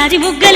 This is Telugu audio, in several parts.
రాజి ముగ్గ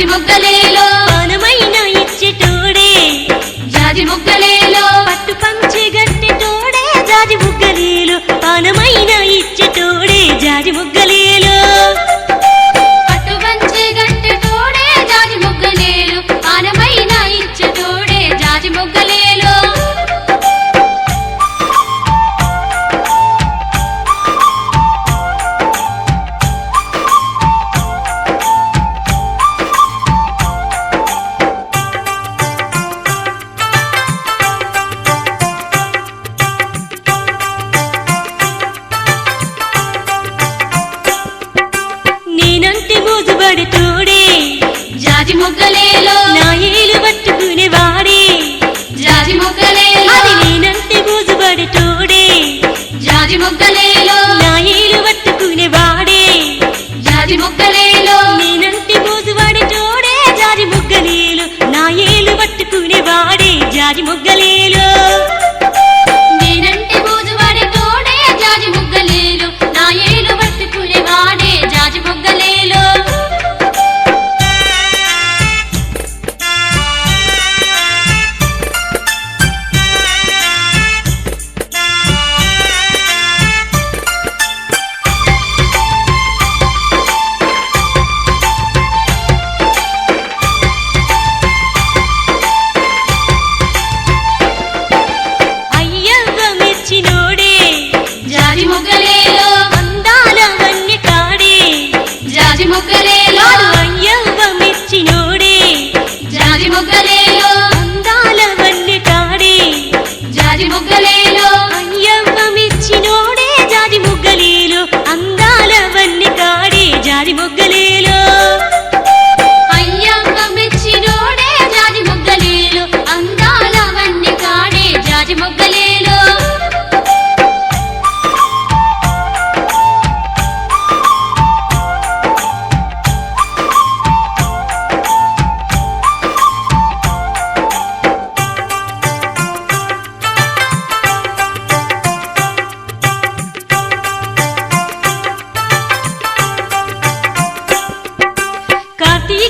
జాజి మొగ్గలేలో. పానమైన ఇచ్చేటోడే. జాజి మొగ్గలేలో. పట్టు పంచి జాజి పానమైన ఇచ్చేటోడే జాజి బుగ్గలీలు ముగ్గలేలు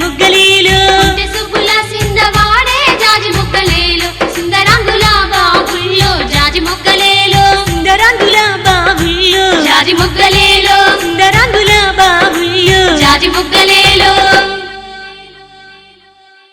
ముగ్గలీలు